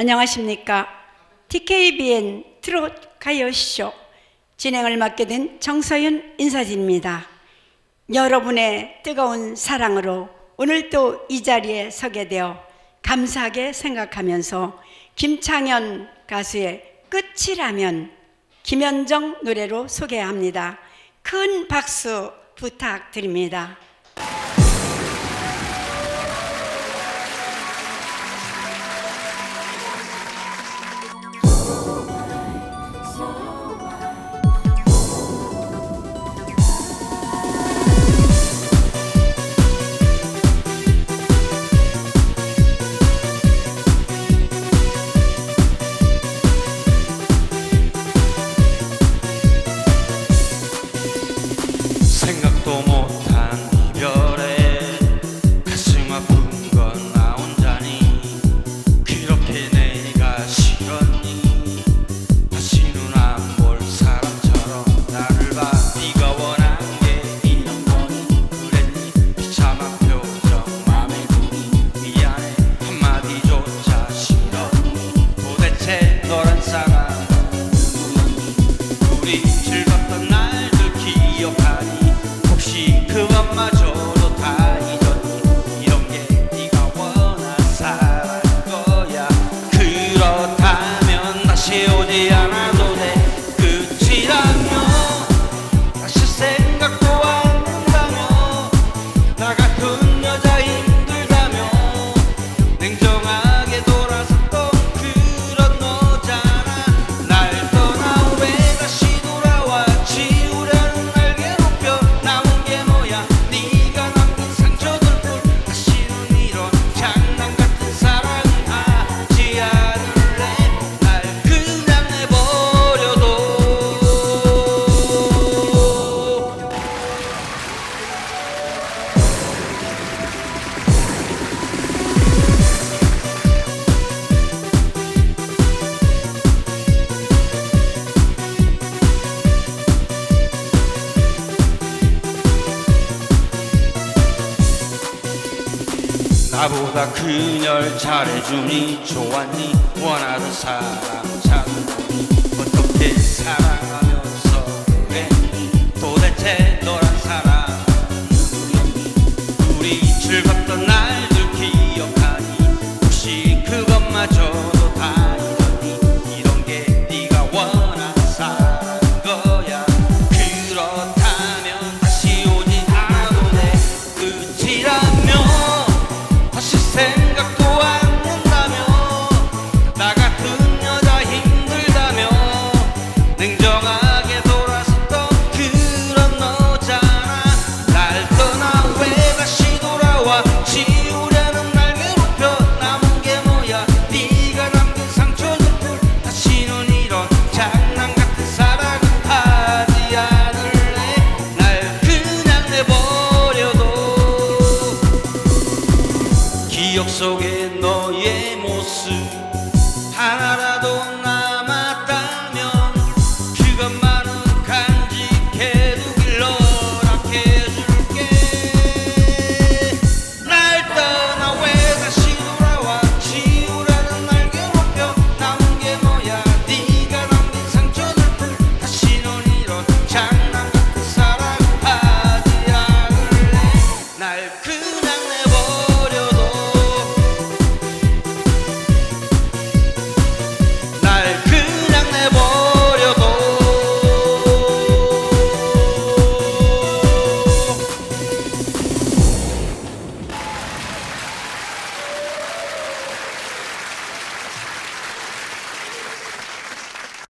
안녕하십니까. TKBN 트롯 가요쇼 진행을 맡게 된 정서윤 인사진입니다. 여러분의 뜨거운 사랑으로 오늘 또 이 자리에 서게 되어 감사하게 생각하면서 김창현 가수의 끝이라면 김현정 노래로 소개합니다. 큰 박수 부탁드립니다. Chicago. 살던 날들 기억하니 혹시 그맘마저 나보다 그녀를 잘해주니 좋았니? 원하는 사람 생각도 안 속에 너의 모습.